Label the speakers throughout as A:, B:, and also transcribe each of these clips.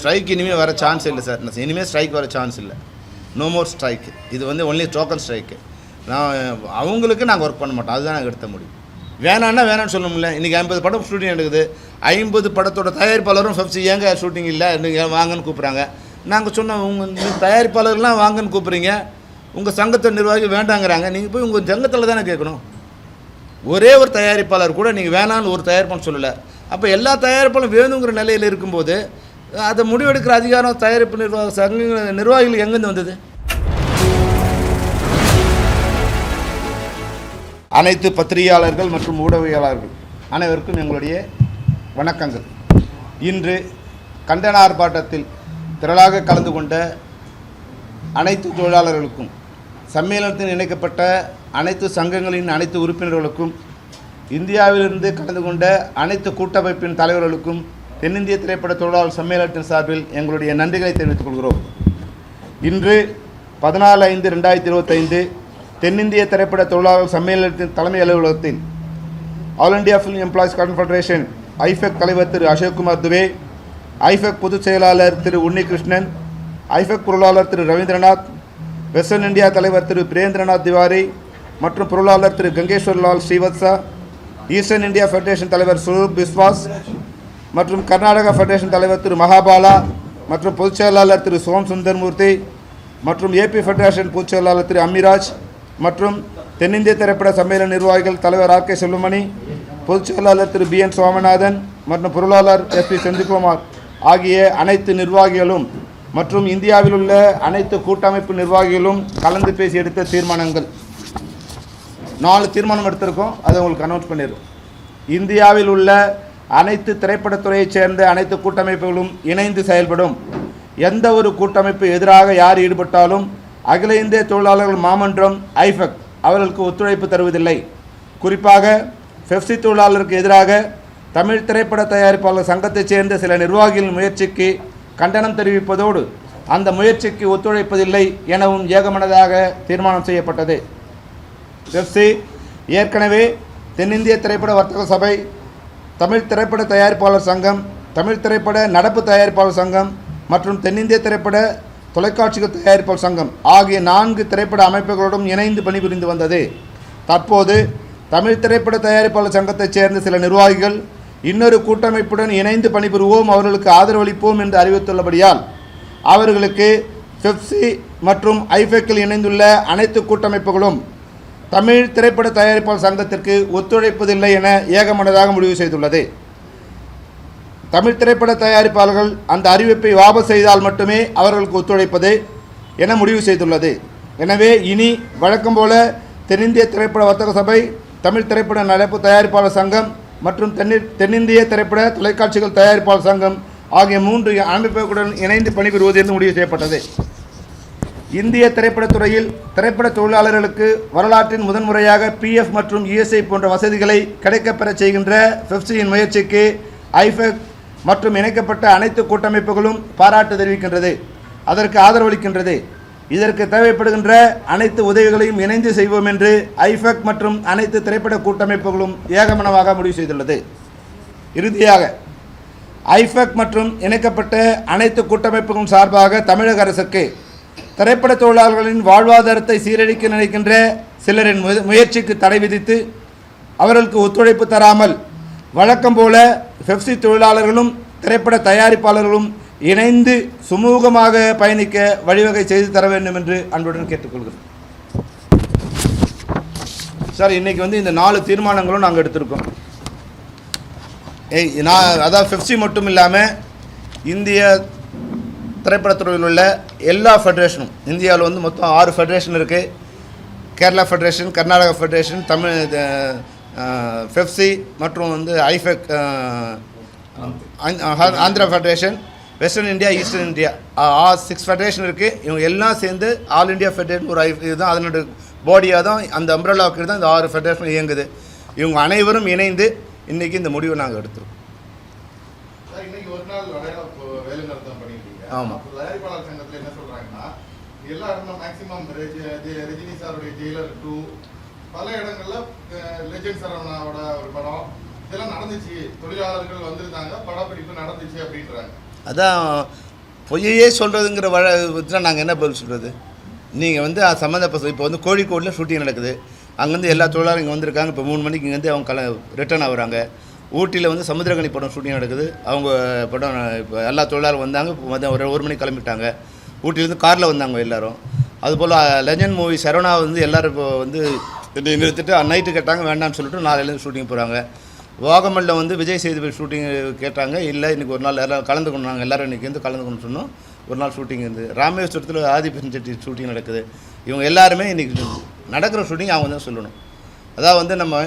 A: Strike இனிமேல் வர chance இல்லை சார் இனிமேல் ஸ்ட்ரைக் வர சான்ஸ் இல்லை. நோ மோர் ஸ்ட்ரைக் இது வந்து ஒன்லி டோக்கன் ஸ்ட்ரைக்கு நான் அவங்களுக்கு நாங்கள் ஒர்க் பண்ண மாட்டோம். அதுதான் நாங்கள் எடுத்த முடியும் வேணான்னா வேணான்னு சொல்ல முடியல. இன்றைக்கி ஐம்பது படம் ஷூட்டிங் எடுக்குது ஐம்பது படத்தோட தயாரிப்பாளரும் ஃபஸ்ட்டு ஏங்க ஷூட்டிங் இல்லை? நீங்கள் வாங்கன்னு கூப்பிட்றாங்க. நாங்கள் சொன்னோம் உங்கள் தயாரிப்பாளர்லாம் வாங்கன்னு கூப்பிட்றீங்க. உங்கள் சங்கத்தை நிர்வாகி வேண்டாங்கிறாங்க. நீங்கள் போய் உங்கள் சங்கத்தில் தானே கேட்கணும். ஒரே ஒரு தயாரிப்பாளர் கூட நீங்கள் வேணான்னு ஒரு தயாரிப்பான்னு சொல்லலை. அப்போ எல்லா தயாரிப்பாளரும் வேணுங்கிற நிலையில் இருக்கும்போது அதை முடிவெடுக்கிற அதிகாரம் தயாரிப்பு நிர்வாக சங்க நிர்வாகிகள் எங்கேருந்து வந்தது? அனைத்து பத்திரிகையாளர்கள் மற்றும் ஊடகவியலாளர்கள் அனைவருக்கும் எங்களுடைய வணக்கங்கள். இன்று கண்டன ஆர்ப்பாட்டத்தில் திரளாக கலந்து கொண்ட அனைத்து தொழிலாளர்களுக்கும் சம்மேளனத்தில் இணைக்கப்பட்ட அனைத்து சங்கங்களின் அனைத்து உறுப்பினர்களுக்கும் இந்தியாவிலிருந்து கலந்து கொண்ட அனைத்து கூட்டமைப்பின் தலைவர்களுக்கும் தென்னிந்திய திரைப்பட தொழிலாளர் சம்மேளனத்தின் சார்பில் எங்களுடைய நன்றிகளை தெரிவித்துக் கொள்கிறோம். இன்று பதினாலு ஐந்து ரெண்டாயிரத்தி இருபத்தைந்து தென்னிந்திய திரைப்பட தொழிலாளர் சம்மேளனத்தின் தலைமை அலுவலகத்தின் all India film employees confederation AIFEC தலைவர் திரு அசோக்குமார் துவே ஐஃபெக் பொதுச் செயலாளர் திரு உன்னிகிருஷ்ணன் ஐஃபெக் பொருளாளர் திரு ரவீந்திரநாத் வெஸ்டர்ன் இந்தியா தலைவர் திரு பிரேந்திரநாத் திவாரி மற்றும் பொருளாளர் திரு Gangeshwarlal Srivatsa eastern India federation தலைவர் சுரூப் பிஸ்வாஸ் மற்றும் கர்நாடக ஃபெடரேஷன் தலைவர் திரு மகாபாலா மற்றும் பொதுச் செயலாளர் திரு சோம் சுந்தர்மூர்த்தி மற்றும் ஏபி ஃபெடரேஷன் பொதுச் செயலாளர் திரு அம்மிராஜ் மற்றும் தென்னிந்திய திரைப்பட சம்மேளன நிர்வாகிகள் தலைவர் ஆர் கே செல்வமணி பொதுச் செயலாளர் திரு பி என் சுவாமிநாதன் மற்றும் பொருளாளர் எஸ் பி செந்தில்குமார் ஆகிய அனைத்து நிர்வாகிகளும் மற்றும் இந்தியாவில் உள்ள அனைத்து கூட்டமைப்பு நிர்வாகிகளும் கலந்து பேசி எடுத்த தீர்மானங்கள். நாலு தீர்மானம் எடுத்திருக்கோம். அதை உங்களுக்கு அனௌன்ஸ் பண்ணிடுறோம். இந்தியாவில் உள்ள அனைத்து திரைப்படத்துறையைச் சேர்ந்த அனைத்து கூட்டமைப்புகளும் இணைந்து செயல்படும். எந்த ஒரு கூட்டமைப்பு எதிராக யார் ஈடுபட்டாலும் அகில இந்திய தொழிலாளர்கள் மாமன்றம் ஐஃபெக் அவர்களுக்கு ஒத்துழைப்பு தருவதில்லை. குறிப்பாக பெப்சி தொழிலாளருக்கு எதிராக தமிழ் திரைப்பட தயாரிப்பாளர் சங்கத்தைச் சேர்ந்த சில நிர்வாகிகளின் முயற்சிக்கு கண்டனம் தெரிவிப்பதோடு அந்த முயற்சிக்கு ஒத்துழைப்பதில்லை எனவும் ஏகமனதாக தீர்மானம் செய்யப்பட்டது. பெப்சி ஏற்கனவே தென்னிந்திய திரைப்பட வர்த்தக சபை தமிழ் திரைப்பட தயாரிப்பாளர் சங்கம் தமிழ் திரைப்பட நடப்பு தயாரிப்பாளர் சங்கம் மற்றும் தென்னிந்திய திரைப்பட தொலைக்காட்சிகள் தயாரிப்பாளர் சங்கம் ஆகிய நான்கு திரைப்பட அமைப்புகளோடும் இணைந்து பணிபுரிந்து வந்தது. தற்போது தமிழ் திரைப்பட தயாரிப்பாளர் சங்கத்தைச் சேர்ந்த சில நிர்வாகிகள் இன்னொரு கூட்டமைப்புடன் இணைந்து பணிபுரிவோம் அவர்களுக்கு ஆதரவளிப்போம் என்று அறிவித்துள்ளபடியால் அவர்களுக்கு பெப்சி மற்றும் ஐஃபெக்கில் இணைந்துள்ள அனைத்து கூட்டமைப்புகளும் தமிழ் திரைப்பட தயாரிப்பாளர் சங்கத்திற்கு ஒத்துழைப்பதில்லை என ஏகமனதாக முடிவு செய்துள்ளது. தமிழ் திரைப்பட தயாரிப்பாளர்கள் அந்த அறிவிப்பை வாபஸ் செய்தால் மட்டுமே அவர்களுக்கு ஒத்துழைப்பது என முடிவு செய்துள்ளது. எனவே இனி வழக்கம் போல தென்னிந்திய திரைப்பட வர்த்தக சபை தமிழ் திரைப்பட நடப்பு தயாரிப்பாளர் சங்கம் மற்றும் தென்னி தென்னிந்திய திரைப்பட தொலைக்காட்சிகள் தயாரிப்பாளர் சங்கம் ஆகிய மூன்று அமைப்புகளுடன் இணைந்து பணிபுரிவது என்று முடிவு செய்யப்பட்டது. இந்திய திரைப்படத்துறையில் திரைப்பட தொழிலாளர்களுக்கு வரலாற்றின் முதன்முறையாக பிஎஃப் மற்றும் இஎஸ்ஐ போன்ற வசதிகளை கிடைக்கப்பெறச் செய்கின்ற பெப்சியின் முயற்சிக்கு ஐஃபெக் மற்றும் இணைக்கப்பட்ட அனைத்து கூட்டமைப்புகளும் பாராட்டு தெரிவிக்கின்றது. அதற்கு ஆதரவளிக்கின்றது. இதற்கு தேவைப்படுகின்ற அனைத்து உதவிகளையும் இணைந்து செய்வோம் என்று ஐஃபெக் மற்றும் அனைத்து திரைப்பட கூட்டமைப்புகளும் ஏகமனமாக முடிவு செய்துள்ளது. இறுதியாக ஐஃபெக் மற்றும் இணைக்கப்பட்ட அனைத்து கூட்டமைப்புகளும் சார்பாக தமிழக அரசுக்கு திரைப்பட தொழிலாளர்களின் வாழ்வாதாரத்தை சீரழிக்க நினைக்கின்ற சிலரின் முயற்சிக்கு தடை விதித்து அவர்களுக்கு ஒத்துழைப்பு தராமல் வழக்கம் போல பெப்சி தொழிலாளர்களும் திரைப்பட தயாரிப்பாளர்களும் இணைந்து சுமூகமாக பயணிக்க வழிவகை செய்து தர வேண்டும் என்று அன்புடன் கேட்டுக்கொள்கிறோம். சார் இன்னைக்கு வந்து இந்த நாலு தீர்மானங்களும் நாங்கள் எடுத்திருக்கோம். ஏய் நான் அதாவது பெப்சி மட்டும் இல்லாமல் இந்திய திரைப்படத்துறையில் உள்ள எல்லா ஃபெடரேஷனும் இந்தியாவில் வந்து மொத்தம் ஆறு ஃபெடரேஷன் இருக்குது Kerala federation Karnataka federation Tamil FEFSI மற்றும் வந்து AIFEC Andhra federation western India eastern India ஆ சிக்ஸ் ஃபெடரேஷன் இருக்குது இவங்க எல்லாம் சேர்ந்து ஆல் இந்தியா ஃபெடரேஷன் ஒரு ஐ இதுதான் அதனுடைய பாடியாக தான் அந்த அம்ப்ரலாவுக்கு தான் இந்த ஆறு ஃபெடரேஷன் இயங்குது. இவங்க அனைவரும் இணைந்து இன்றைக்கி இந்த முடிவை நாங்கள் எடுத்துருக்கோம்
B: சார், இன்னைக்கு ஒரு நாள் வேலை வேலை நிறுத்தம் பண்ணிருக்கீங்க
A: ஆமா.
B: அப்ப தயாரிப்பாளர் சங்கத்துல என்ன சொல்றாங்கன்னா எல்லா இடமும் மேக்சிமம் ரஜினி சாருடைய ஜெயிலர் டூ பல இடங்கள்ல லெஜெண்ட் சரவணாவோட ஒரு படம் இதெல்லாம் நடந்துச்சு. தொழிலாளர்கள் வந்திருந்தாங்க படப்பிடிப்பு நடந்துச்சு அப்படின்றாங்க.
A: அதான் பொய்யே சொல்கிறதுங்கிற வழ வச்சுனா நாங்கள் என்ன பதில் சொல்கிறது நீங்கள் வந்து அது சம்மந்தப்பட்ட இப்போ வந்து கோழிக்கோடில் ஷூட்டிங் நடக்குது. அங்கேருந்து எல்லா தொழிலாளரும் இங்கே வந்திருக்காங்க. இப்போ மூணு மணிக்கு இங்கேருந்து அவங்க கல ரிட்டர்ன் ஆகுறாங்க. ஊட்டியில் வந்து சமுத்திரகனி படம் ஷூட்டிங் நடக்குது. அவங்க படம் இப்போ எல்லா தொழிலாளர் வந்தாங்க. இப்போ மதியம் ஒரு ஒரு மணிக்கு கிளம்பிட்டாங்க. ஊட்டிலேருந்து காரில் வந்தாங்க எல்லோரும். அதுபோல் லெஜண்ட் மூவி சரவணா வந்து எல்லோரும் இப்போ வந்து நிறுத்திட்டு நைட்டு கேட்டாங்க வேண்டாம்னு சொல்லிட்டு நாளையிலேருந்து ஷூட்டிங் போகிறாங்க வாகமல்ல வந்து விஜய் சேதுபதி ஷூட்டிங் கேட்டாங்க. இல்லை இன்றைக்கி ஒரு நாள் எல்லோரும் கலந்துக்கணும். நாங்கள் எல்லோரும் இன்றைக்கி வந்து கலந்துக்கணும்னு சொன்னோம். ஒரு நாள் ஷூட்டிங் இருந்து. ராமேஸ்வரத்தில் ஆதிபன் செட்டி ஷூட்டிங் நடக்குது. இவங்க எல்லாருமே இன்றைக்கி நடக்கிற ஷூட்டிங் அவங்க தான் சொல்லணும். அதாவது வந்து நம்ம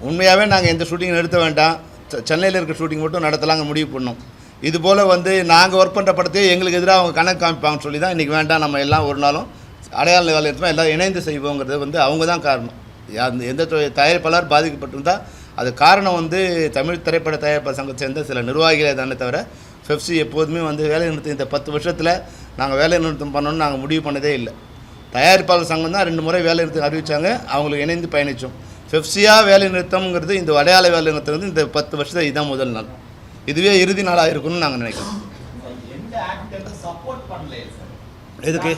A: உண்மையாகவே நாங்கள் எந்த ஷூட்டிங் நிறுத்த வேண்டாம். சென்னையில் இருக்க ஷூட்டிங் மட்டும் நடத்தலாங்க முடிவு பண்ணோம். இது போல் வந்து நாங்கள் ஒர்க் பண்ணுற படத்தையே எங்களுக்கு எதிராக அவங்க கணக்கு காமிப்பாங்கன்னு சொல்லி தான் இன்றைக்கி வேண்டாம். நம்ம எல்லாம் ஒரு நாளும் அடையாள வேலை எடுத்தோம் எல்லாம் இணைந்து செய்வோங்கிறது வந்து அவங்க தான் காரணம். அந்த எந்த தொ- தயாரிப்பாளர் பாதிக்கப்பட்டிருந்தால் அது காரணம் வந்து தமிழ் திரைப்பட தயாரிப்பாளர் சங்கத்தை சேர்ந்த சில நிர்வாகிகளே தானே தவிர ஃபெப்சி எப்போதுமே வந்து வேலை நிறுத்தம் இந்த பத்து வருஷத்தில் நாங்கள் வேலை நிறுத்தம் பண்ணணும்னு நாங்கள் முடிவு பண்ணதே இல்லை. தயாரிப்பாளர் சங்கம் தான் ரெண்டு முறை வேலை நிறுத்தம் அறிவித்தாங்க அவங்களுக்கு இணைந்து பயணித்தோம் பெப்சியாக வேலை நிறுத்தம்ங்கிறது இந்த அடையாள வேலை நிறுத்தம் வந்து இந்த பத்து வருஷத்தில் இதுதான் முதல் நாள். இதுவே இறுதி நாளாக இருக்கும்னு நாங்கள் நினைக்கிறோம். எதுக்கு?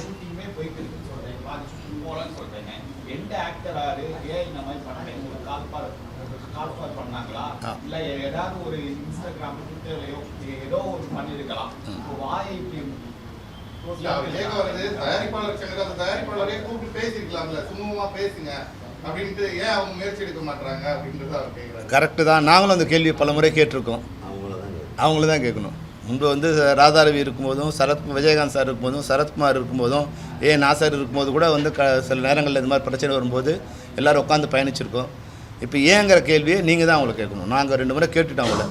B: தயாரிப்பாளர் தயாரிப்பாளரே கூப்பிட்டு பேசியிருக்கலாம்ல சுமூகமா பேசுங்க. அப்படின்ட்டு ஏன் அவங்க முயற்சி எடுக்க மாட்டாங்க அப்படின்றது அவர் கேட்கிறாரு
A: கரெக்டு தான். நாங்களும் அந்த கேள்வி பல முறை கேட்டிருக்கோம். அவங்கள தான் கேட்கணும். முன்பு வந்து ராதாரவி இருக்கும்போதும் சரத் விஜயகாந்த் சார் இருக்கும்போதும் சரத்குமார் இருக்கும்போதும் ஏ நாசர் இருக்கும்போது கூட வந்து க சில நேரங்களில் இந்த மாதிரி பிரச்சனை வரும்போது எல்லோரும் உட்காந்து பயணிச்சிருக்கோம். இப்போ ஏங்கிற கேள்வியை நீங்கள் தான் அவங்கள கேட்கணும். நாங்கள் ரெண்டு முறை கேட்டுட்டோம் அவங்கள.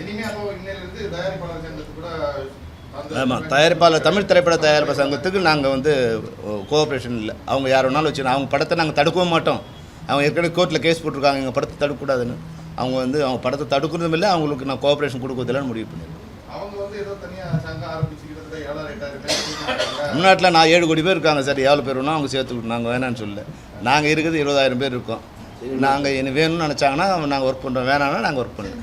B: இனிமே அப்போ இன்னையில இருந்து தயாரிப்பாளர் சங்கத்துக்கு கூட
A: ஆமாம் தயாரிப்பாளர் தமிழ் திரைப்பட தயாரிப்பாளர் சங்கத்துக்கு நாங்கள் வந்து கோஆப்ரேஷன் இல்லை. அவங்க யார் வேணாலும் வச்சு அவங்க படத்தை நாங்கள் தடுக்கவும் மாட்டோம். அவங்க ஏற்கனவே கோர்ட்டில் கேஸ் போட்டிருக்காங்க. எங்கள் படத்தை தடுக்கக்கூடாதுன்னு. அவங்க வந்து அவங்க படத்தை தடுக்கிறதும் இல்லை அவங்களுக்கு நான் கோஆப்ரேஷன் கொடுக்கறதில்லன்னு முடிவு
B: கூட்டிட்டு
A: தமிழ்நாட்டில் நான் ஏழு கோடி பேர் இருக்காங்க சார். எவ்வளோ பேர் வேணும் அவங்க சேர்த்துக்கிட்டோம் நாங்கள் வேணான்னு சொல்லல. நாங்கள் இருக்கிறது இருபதாயிரம் பேர் இருக்கோம். நாங்கள் என்ன வேணும்னு நினச்சாங்கன்னா நாங்கள் ஒர்க் பண்ணுறோம் வேணாம்னா நாங்கள் ஒர்க் பண்ணுறோம்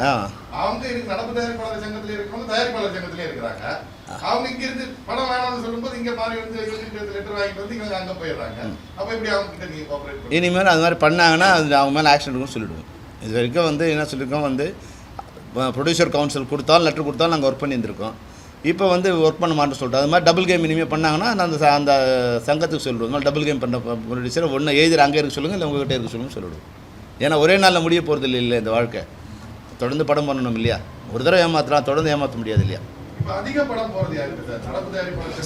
A: ஆ.
B: அவங்க இருக்கு நடப்பு தயாரிப்பாளர் சங்கத்துல இருக்கிறவங்க தயாரிப்பாளர் சங்கத்திலே இருக்கிறாங்க. அவங்க இங்க இருந்து படம் வேணாம்னு சொல்லும்போது இங்க மாறி வந்து லெட்டர் வாங்கிட்டு வந்து இவங்க அங்க போயிடுறாங்க. அப்ப இப்படி அவங்க கிட்ட நீங்க கோஆபரேட்
A: இனிமேல் அது மாதிரி பண்ணாங்கன்னா அது அவங்க மேலே ஆக்ஷன் எடுக்கும்னு சொல்லிவிடுவோம் இது வரைக்கும் வந்து என்ன சொல்லியிருக்கோம் வந்து ப்ரொடியூசர் கவுன்சில் கொடுத்தாலும் லெட்டர் கொடுத்தாலும் நாங்கள் ஒர்க் பண்ணியிருந்திருக்கோம் இப்போ வந்து ஒர்க் பண்ண மாட்டோம் சொல்லிட்டு அது மாதிரி டபுள் கேம் இனிமேல் பண்ணாங்கன்னா அந்த அந்த சங்கத்துக்கு சொல்லிடுவோம். மாதிரி டபுள் கேம் பண்ண ப்ரொடியூசர் ஒன்று எழுதிற அங்கே இருக்க சொல்லுங்கள் இல்லை உங்ககிட்ட இருக்க சொல்லுங்கள் சொல்லிவிடுவோம் ஏன்னா ஒரே நாளில் முடிய போகிறது இல்லை இந்த வாழ்க்கை. தொடர்ந்து படம் பண்ணணும் இல்லையா? ஒரு தடவை ஏமாற்றலாம் தொடர்ந்து ஏமாற்ற முடியாது இல்லையா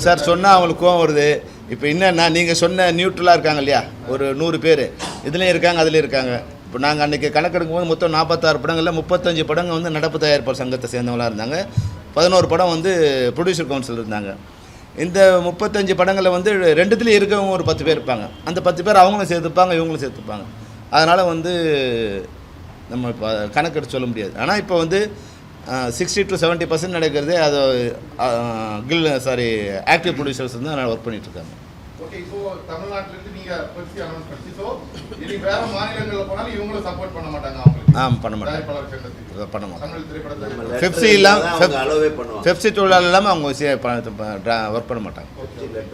B: சார்
A: சொன்னால் அவங்களுக்கு கோவம் வருது. இப்போ என்னன்னா நீங்கள் சொன்ன நியூட்ரலாக இருக்காங்க இல்லையா? ஒரு நூறு பேர். இதுலேயும் இருக்காங்க அதுலேயும் இருக்காங்க. இப்போ நாங்கள் அன்றைக்கி கணக்கெடுக்கும் போது மொத்தம் நாற்பத்தாறு படங்களில் முப்பத்தஞ்சு படங்கள் வந்து நடப்பு தயாரிப்பாளர் சங்கத்தை சேர்ந்தவங்களாக இருந்தாங்க. பதினோரு படம் வந்து ப்ரொடியூசர் கவுன்சில் இருந்தாங்க. இந்த முப்பத்தஞ்சு படங்களில் வந்து ரெண்டுத்துலேயும் இருக்கவங்க ஒரு பத்து பேர் இருப்பாங்க. அந்த பத்து பேர் அவங்களும் சேர்த்துப்பாங்க இவங்களும் சேர்த்துப்பாங்க. அதனால் வந்து நம்ம இப்போ கணக்கெடுத்து சொல்ல முடியாது. ஆனால் இப்போ வந்து சிக்ஸ்டி டு செவன்ட்டி பர்சன்ட் நடக்கிறதே அது கில் சாரி ஆக்டிவ் ப்ரொடியூசர்ஸ் வந்து ஒர்க் பண்ணிகிட்ருக்காங்க
B: ஓகே இப்போ தமிழ்நாட்டுல இருந்து நீங்க பெருசி அனௌன்ஸ் பண்ணி சோ இனி வேற மாநிலங்கள்ல போனாலும் இவங்களும் சப்போர்ட் பண்ண மாட்டாங்க
A: ஆ பண்ண மாட்டாங்க. பண்ண மாட்டாங்க.
B: தமிழ் திரைப்படத்தை
A: பெப்சி இல்லாம-
C: அவங்க அலோவே பண்ணுவாங்க.
A: பெப்சி தொழிலாளர் இல்லாமல் அவங்க ஒர்க் பண்ண மாட்டாங்க.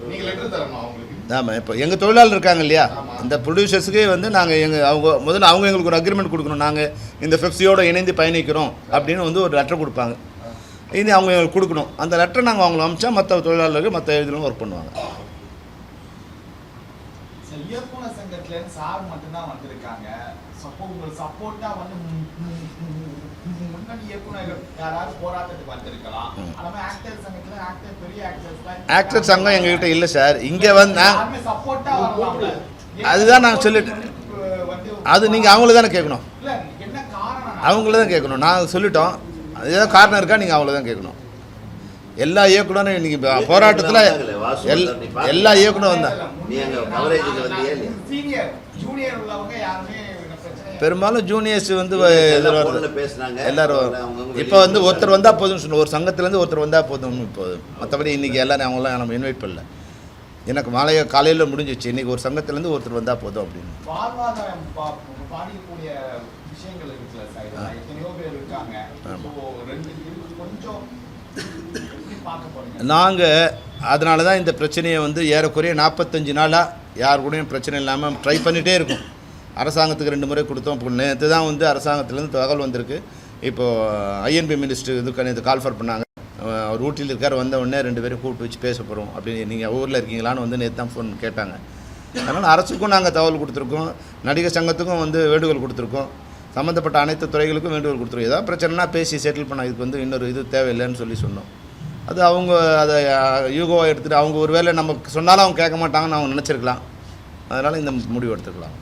B: நீங்க லெட்டர் தரணும் அவங்களுக்கு.
A: ஆமாம் இப்போ எங்கள் தொழிலாளர் இருக்காங்க இல்லையா? இந்த ப்ரொடியூசர்ஸுக்கு வந்து நாங்கள் எங்கள் அவங்க முதல்ல அவங்க எங்களுக்கு ஒரு அக்ரிமெண்ட் கொடுக்கணும். நாங்கள் இந்த பெப்சியோட இணைந்து பயணிக்கிறோம் அப்படின்னு வந்து ஒரு லெட்டர் கொடுப்பாங்க. இது அவங்க எங்களுக்கு கொடுக்கணும். அந்த லெட்டரை நாங்கள் அவங்களை அமிச்சா மற்ற தொழிலாளர்கள் மற்ற இதுலையும் ஒர்க் பண்ணுவாங்க.
D: அந்த ஆக்டர்
A: சங்கம் எங்ககிட்ட இல்லை சார். இங்கே வந்து அதுதான் நான் சொல்லிட்டேன். அது நீங்கள் அவங்கள தானே கேட்கணும்.
D: இல்ல என்ன காரணம்
A: அவங்கள தான் கேட்கணும். நான் சொல்லிட்டோம். அது ஏதோ காரணம் இருக்கா நீங்கள் அவங்கள தான் கேட்கணும். எல்லா இயக்குனரும் இன்னைக்கு போராட்டத்தில் எல் எல்லா இயக்குனரும்
D: பிரச்சனை
A: பெரும்பாலும் ஜூனியர்ஸ் வந்து
C: எல்லா
A: இது
C: phone ல
A: வருது
C: பேசுனாங்க.
A: எல்லாரும் இப்போ வந்து ஒருத்தர் வந்தால் போதும்னு சொன்ன ஒரு சங்கத்துலேருந்து ஒருத்தர் வந்தால் போதும்னு இப்போ மற்றபடி இன்றைக்கி எல்லாரும் அவங்களாம் நம்ம இன்வைட் பண்ணல. எனக்கு மாலைய காலையில் முடிஞ்சிச்சு. இன்றைக்கி ஒரு சங்கத்துலேருந்து ஒருத்தர் வந்தால் போதும் அப்படின்னு.
D: விஷயங்கள் இருக்குல்ல சார் எத்தனையோ பேர் இருக்காங்க. கொஞ்சம்
A: நாங்கள் அதனால தான் இந்த பிரச்சனையை வந்து ஏறக்குறைய நாற்பத்தஞ்சு நாளாக யார் கூடயும் பிரச்சனை இல்லாமல் ட்ரை பண்ணிகிட்டே இருக்கும். அரசாங்கத்துக்கு ரெண்டு முறை கொடுத்தோம். நேற்று தான் வந்து அரசாங்கத்துலேருந்து தகவல் வந்திருக்கு. இப்போது ஐஎன்பி மினிஸ்டர் இதுக்கு நேற்று கால்ஃபர் பண்ணாங்க. அவர் ஊட்டியில் இருக்கார் வந்த உடனே ரெண்டு பேரும் கூப்பிட்டு வச்சு பேச போகிறோம் அப்படின்னு நீங்கள் ஊரில் இருக்கீங்களான்னு வந்து நேற்று தான் ஃபோன் கேட்டாங்க. அதனால் அரசுக்கும் நாங்கள் தகவல் கொடுத்துருக்கோம். நடிகர் சங்கத்துக்கும் வந்து வேண்டுகோள் கொடுத்துருக்கோம். சம்மந்தப்பட்ட அனைத்து துறைகளுக்கும் வேண்டுகோள் கொடுத்துருக்கோம். ஏதாவது பிரச்சனைனா பேசி செட்டில் பண்ண இதுக்கு வந்து இன்னொரு இது தேவையில்லைன்னு சொல்லி சொன்னோம். அது அவங்க அதை யூகோவாக எடுத்துகிட்டு அவங்க ஒரு வேளை நம்ம சொன்னாலும் அவங்க கேட்க மாட்டாங்கன்னு அவங்க நினச்சிருக்கலாம். அதனால் இந்த முடிவு எடுத்துக்கலாம்.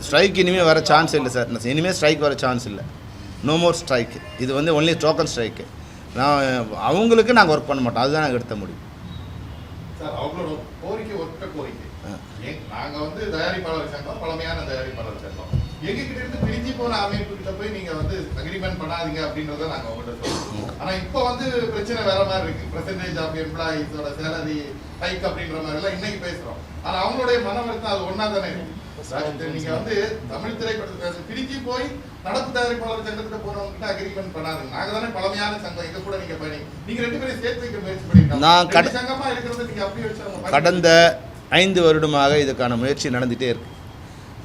A: ஸ்ட்ரைக் இனிமேல் வர சான்ஸ் இல்லை சார் இனிமேல் ஸ்ட்ரைக் வர சான்ஸ் இல்லை. நோ மோர் ஸ்ட்ரைக் இது வந்து ஒன்லி டோக்கன் ஸ்ட்ரைக்கு நான் அவங்களுக்கு நாங்கள் ஒர்க் பண்ண மாட்டோம். அதுதான் நாங்கள் எடுத்த முடியும்
B: சார் அவங்களோட கோரிக்கை ஒற்ற கோரிக்கை.
A: ஆ.
B: ஏன் நாங்க வந்து தயாரிப்பாளர் சங்கம் பழமையான தயாரிப்பாளர் சங்கம். எங்க கிட்ட இருந்து பிரிஞ்சு போன அமைப்பு கிட்ட போய் நீங்க வந்து அக்ரிமெண்ட் பண்ணாதீங்க அப்படின்றத நாங்க உங்கள்கிட்ட சொல்றோம். ஆனா இப்போ வந்து பிரச்சனை வேற மாதிரி இருக்கு. பெர்சன்டேஜ் ஆஃப் எம்ப்ளாயிஸோட சேலரி ஹைக் அப்படின்ற மாதிரி எல்லாம் இன்னைக்கு பேசுறோம். ஆனா அவங்களுடைய மன வருத்தம் அது ஒன்னா தானே இருக்கு. நீங்க வந்து தமிழ் திரைப்படத்தை பிரிஞ்சு போய் நடப்பு தயாரிப்பாளர் சங்கத்துல போனவங்க அக்ரிமெண்ட் பண்ணாதுங்க. நாங்க தானே பழமையான சங்கம். எங்க கூட நீங்க பண்ணி நீங்க ரெண்டு பேரும் சேர்த்து வைக்க முயற்சி பண்ணிருக்கோம்.
A: நான்
B: சங்கமா இருக்கிறது நீங்க அப்படி வச்சு அவங்க பண்ணி-
A: கடந்த ஐந்து வருடமாக இதுக்கான முயற்சி நடந்துகிட்டே இருக்கு.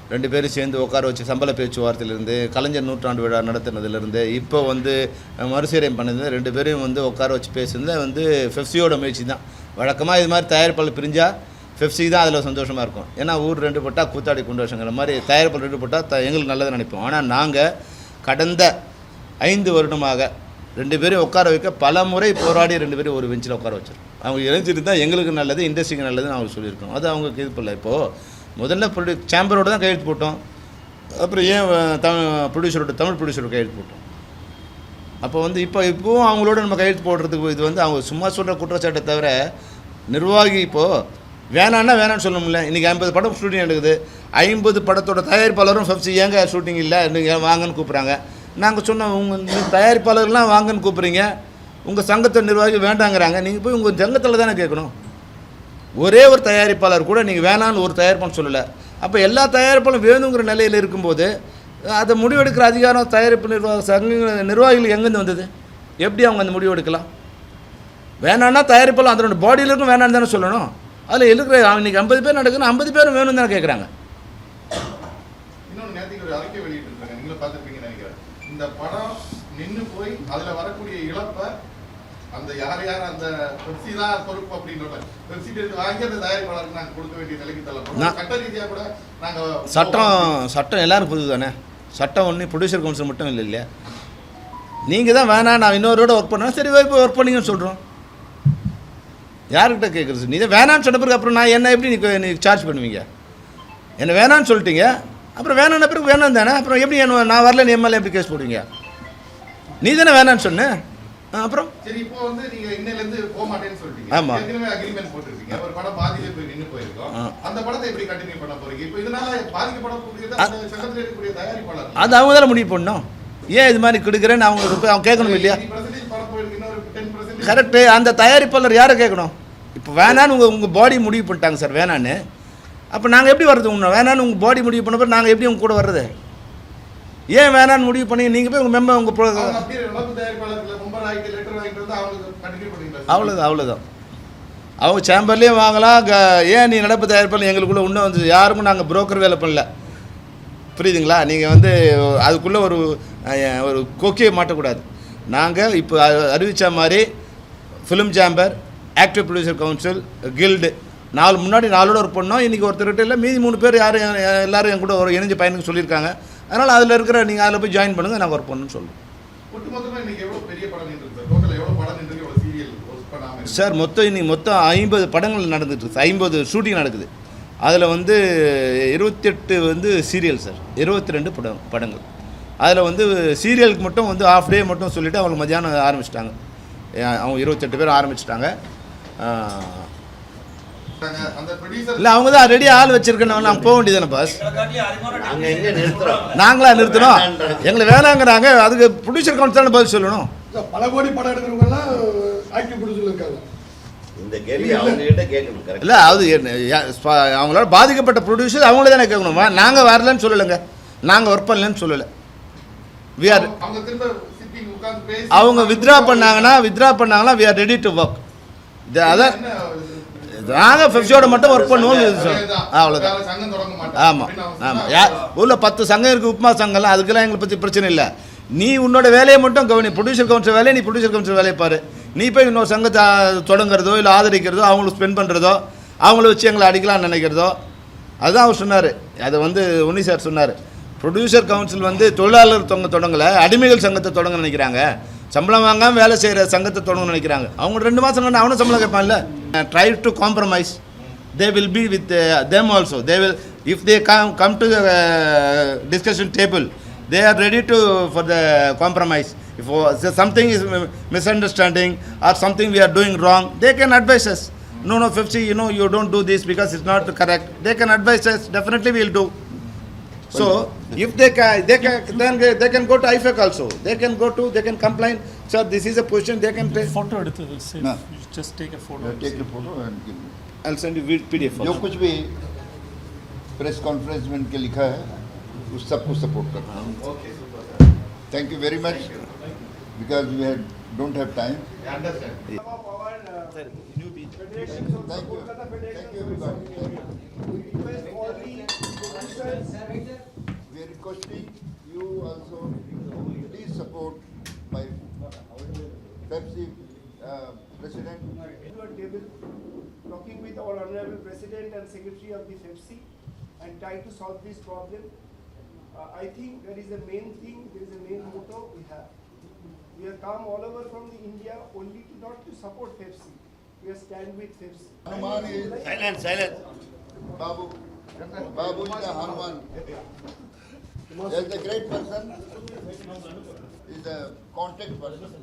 A: ரெண்டு பேரும் சேர்ந்து உட்கார வச்சு சம்பள பேச்சுவார்த்தையிலேருந்து கலைஞர் நூற்றாண்டு விழா நடத்துனதுலேருந்து இப்போ வந்து மறுசீரம் பண்ணது ரெண்டு பேரையும் வந்து உட்கார வச்சு பேசுனதுல வந்து ஃபெஃப்சியோட முயற்சி தான். வழக்கமாக இது மாதிரி தயாரிப்பாளர் பிரிஞ்சால் பெப்சிக்கு தான் அதில் சந்தோஷமாக இருக்கும். ஏன்னா ஊர் ரெண்டு போட்டால் கூத்தாடி கொண்டோஷங்கிற மாதிரி தயாரிப்பு ரெண்டு போட்டால் த எங்களுக்கு நல்லது நினைப்போம். ஆனால் நாங்கள் கடந்த ஐந்து வருடமாக ரெண்டு பேரும் உட்கார வைக்க பல முறை போராடி ரெண்டு பேரும் ஒரு பெஞ்சில் உட்கார வச்சிருக்கோம். அவங்க இணைஞ்சிட்டு தான் எங்களுக்கு நல்லது இண்டஸ்ட்ரிக்கு நல்லதுன்னு அவங்க சொல்லியிருக்கோம். அது அவங்க இது பண்ணல. இப்போது முதல்ல ப்ரொடியூ சேம்பரோடு தான் கையெழுத்து போட்டோம். அப்புறம் ஏன் தமிழ் ப்ரொடியூசரோட தமிழ் ப்ரொடியூசரோட கையெழுத்து போட்டோம். அப்போ வந்து இப்போ இப்போவும் அவங்களோட நம்ம கையெழுத்து போடுறதுக்கு இது வந்து அவங்க சும்மா சொல்கிற குற்றச்சாட்டை தவிர நிர்வாகி இப்போது வேணான்னா வேணான்னு சொல்ல முடியல. இன்றைக்கி ஐம்பது படம் ஷூட்டிங் எடுக்குது ஐம்பது படத்தோட தயாரிப்பாளரும் ஃபஸ்ட்டு ஏங்க ஷூட்டிங் இல்லை? நீங்கள் வாங்கன்னு கூப்பிட்றாங்க. நாங்கள் சொன்னோம் உங்கள் தயாரிப்பாளர்லாம் வாங்கன்னு கூப்பிட்றீங்க. உங்கள் சங்கத்தை நிர்வாகி வேண்டாங்கிறாங்க. நீங்கள் போய் உங்கள் சங்கத்தில் தானே கேட்கணும். ஒரே ஒரு தயாரிப்பாளர் கூட நீங்கள் வேணான்னு ஒரு தயாரிப்பான்னு சொல்லலை. அப்போ எல்லா தயாரிப்பாளரும் வேணுங்கிற நிலையில் இருக்கும்போது அதை முடிவெடுக்கிற அதிகாரம் தயாரிப்பு நிர்வாக சங்க நிர்வாகிகள் எங்கேருந்து வந்தது? எப்படி அவங்க அந்த முடிவு எடுக்கலாம்? வேணான்னா தயாரிப்பாளர் அதனோட பாடியில் இருக்கும் வேணான்னு தானே சொல்லணும். அதில் இருக்கிற இன்னைக்கு ஐம்பது பேர் நடக்குதுன்னா ஐம்பது பேரும் வேணும்னு தானே கேட்குறாங்க
B: இன்னொன்னு நேத்துக்கு ஒரு அறிக்கை வெளியிட்டு இருக்காங்க நீங்களும் பார்த்திருப்பீங்கன்னு நினைக்கிறேன். இந்த படம் நின்னு போய் அதுல வரக்கூடிய இழப்பை அந்த யார் யார் அந்த பெப்சி தான் பொறுப்பு அப்படின்ற மாதிரி பெப்சி எடுத்து வாங்கி அந்த தயாரிப்பாளருக்கு நாங்க கொடுக்க வேண்டிய நிலைக்கு தள்ளப்படும் சட்ட ரீதியா கூட நாங்க
A: சட்டம் சட்டம் எல்லாரும் புது தானே? சட்டம் ஒன்று ப்ரொடியூசர் கவுன்சில் மட்டும் இல்லை இல்லையா? நீங்கள் தான் வேணாம் நான் இன்னொருவோட ஒர்க் பண்ணேன் சரி போய் ஒர்க் பண்ணீங்கன்னு சொல்கிறோம் யார்கிட்ட கேட்குறது நீ தான் வேணான்னு சொன்ன பிறகு அப்புறம் நான் என்ன எப்படி நீ சார்ஜ் பண்ணுவீங்க? என்ன வேணான்னு சொல்லிட்டீங்க. அப்புறம் வேணான்ன பிறகு வேணாம் தானே? அப்புறம் எப்படி என்ன நான் வரல நீ எம்எல்ஏ எப்படி கேஸ் போடுவீங்க? நீ தானே வேணான்னு சொன்ன. அப்புறம்?
B: சரி இப்போ வந்து நீங்க இன்னையில இருந்து போக மாட்டேன்னு சொல்லிட்டீங்க.
A: ஆமா.
B: ஏற்கனவே அக்ரிமெண்ட் போட்டிருக்கீங்க ஒரு படம் பாதியிலே போய் நின்னு போயிருக்கோம்.
A: ஆ.
B: அந்த படத்தை எப்படி கண்டினியூ பண்ண போறீங்க? இப்போ இதனால பாதிக்கப்படக்கூடியது அந்த சங்கத்தில் இருக்கக்கூடிய தயாரிப்பாளர்.
A: அது அவங்க தானே முடிவு பண்ணணும். ஏன் இது மாதிரி கொடுக்குறேன்னு அவங்க அவங்க கேட்கணும் இல்லையா? கரெக்டு அந்த தயாரிப்பாளர் யாரை கேட்கணும்? இப்போ வேணான்னு உங்கள் உங்கள் பாடி முடிவு பண்ணிட்டாங்க சார் வேணான்னு. அப்போ நாங்கள் எப்படி வர்றது உங்க வேணான்னு உங்கள் பாடி முடிவு பண்ண பிறகு நாங்கள் எப்படி உங்க கூட வர்றது? ஏன் வேணான்னு முடிவு பண்ணி நீங்கள் போய் உங்கள் மெம்பர் உங்கள் அவ்வளோதான் அவ்வளோதான் அவங்க சேம்பர்லேயும் வாங்கலாம். க- ஏன் நீ நடப்பு தயாரிப்பாளர்? எங்களுக்குள்ளே இன்னும் வந்து யாருக்கும் நாங்கள் புரோக்கர் வேலை பண்ணல. புரியுதுங்களா? நீங்கள் வந்து அதுக்குள்ளே ஒரு ஒரு கொக்கியை மாட்டக்கூடாது. நாங்கள் இப்போ அ- அறிவிச்ச மாதிரி film chamber active producer council guild நாலு முன்னாடி நாலோட ஒர்க் பண்ணோம். இன்றைக்கி ஒருத்தர்கிட்ட இல்லை மீதி மூணு பேர் யாரும் எல்லாரும் என் கூட ஒரு இணைஞ்ச பையனுக்கு சொல்லியிருக்காங்க. அதனால் அதில் இருக்கிற நீங்கள் அதில் போய் ஜாயின் பண்ணுங்கள் நாங்கள் ஒர்க் பண்ணணும்னு சொல்லுவோம்
B: சார்
A: மொத்தம் இன்னைக்கு மொத்தம் ஐம்பது படங்கள் நடந்துட்டு இருக்கு. ஐம்பது ஷூட்டிங் நடக்குது. அதில் வந்து இருபத்தெட்டு வந்து சீரியல் சார் இருபத்தி ரெண்டு படம் படங்கள். அதில் வந்து சீரியலுக்கு மட்டும் வந்து ஆஃப் டே மட்டும் சொல்லிவிட்டு அவங்க மத்தியானம் ஆரம்பிச்சிட்டாங்க. அவங்க இருபத்தெட்டு பேர் ஆரம்பிச்சிட்டாங்க. இல்லை அவங்க தான் ரெடி ஆள் வச்சிருக்கணும். நாங்கள் போக வேண்டியதானே பாஸ் நாங்களா நிறுத்தணும்? எங்களை வேணாங்கிறாங்க. அதுக்கு ப்ரொடியூசர் கவுன்சில் பதில் சொல்லணும்?
E: இல்ல, பல கோடி படம் எடுக்கிறவங்க எல்லாம் ஆக்டிவ் ப்ரொடியூசர் இருக்காங்க
A: இல்லை அது அவங்களால பாதிக்கப்பட்ட ப்ரொடியூசர் அவங்களே தானே கேட்கணுமா. நாங்கள் வரலன்னு சொல்லலைங்க. நாங்கள் ஒர்க் பண்ணலன்னு சொல்லலை. வி ஆர்
B: அவங்க
A: வித்ரா பண்ணாங்கன்னா வித்ரா பண்ணாங்கன்னா we are ready to work அதான் நாங்கள் ஃபெஃப்சியோட மட்டும் ஒர்க் பண்ணுவோம்
B: அதேதான்.
A: அவ்வளோதான் ஆமாம் ஆமாம் யா உள்ள பத்து சங்கம் இருக்குது உப்புமா சங்கம்லாம் அதுக்கெல்லாம் எங்களை பற்றி பிரச்சனை இல்லை. நீ உன்னோட வேலையை மட்டும் கவனி ப்ரொடியூசர் கவுன்சில் வேலையை நீ ப்ரொடியூசர் கவுன்சில் வேலையை பாரு. நீ போய் இன்னொரு சங்கத்தை தொடங்குறதோ இல்லை ஆதரிக்கிறதோ அவங்களுக்கு ஸ்பெண்ட் பண்ணுறதோ அவங்கள வச்சு எங்களை அடிக்கலாம்னு நினைக்கிறதோ அதுதான் அவர் சொன்னார். அதை வந்து உன்னி சார் சொன்னார். ப்ரொடியூசர் கவுன்சில் வந்து தொழிலாளர் தொங்க தொடங்கலை அடிமைகள் சங்கத்தை தொடங்க நினைக்கிறாங்க. சம்பளம் வாங்காமல் வேலை செய்கிற சங்கத்தை தொடங்கணும்னு நினைக்கிறாங்க அவங்க ரெண்டு மாதம் கண்டு அவனும் சம்பளம் கேட்பான்ல try to compromise they will be with them also they will if they come come to discussion table they are ready to for the compromise if something is misunderstanding or something we are doing wrong they can advises no no Fipsi, you know you don't do this because it's not correct they can advise us definitely we'll do If they can, they can, then they, they can go to IFAC also. They can go to, they can complain, sir, this is a position, they can take.
E: Photo it will say.
F: No.
E: You just take a photo.
F: Yeah, Take a photo and give me.
A: I'll send you with PDF
F: जो
A: also.
F: कुछ भी press conference में इनके लिखा है उस सबको support करता हूँ thank you very much because we don't have time thank you thank you requesting you also please support my Pepsi uh, president.
G: Edward Devil, talking with our honorable president and secretary of the Pepsi and try to solve this problem. Uh, I think that is the main thing, there is a main motto we have. We have come all over from the India only to not to support Pepsi. We are stand with
F: Pepsi.
C: Silence, silence.
F: Babu, Babu is a Hanuman. Is a great person. Is a contact person.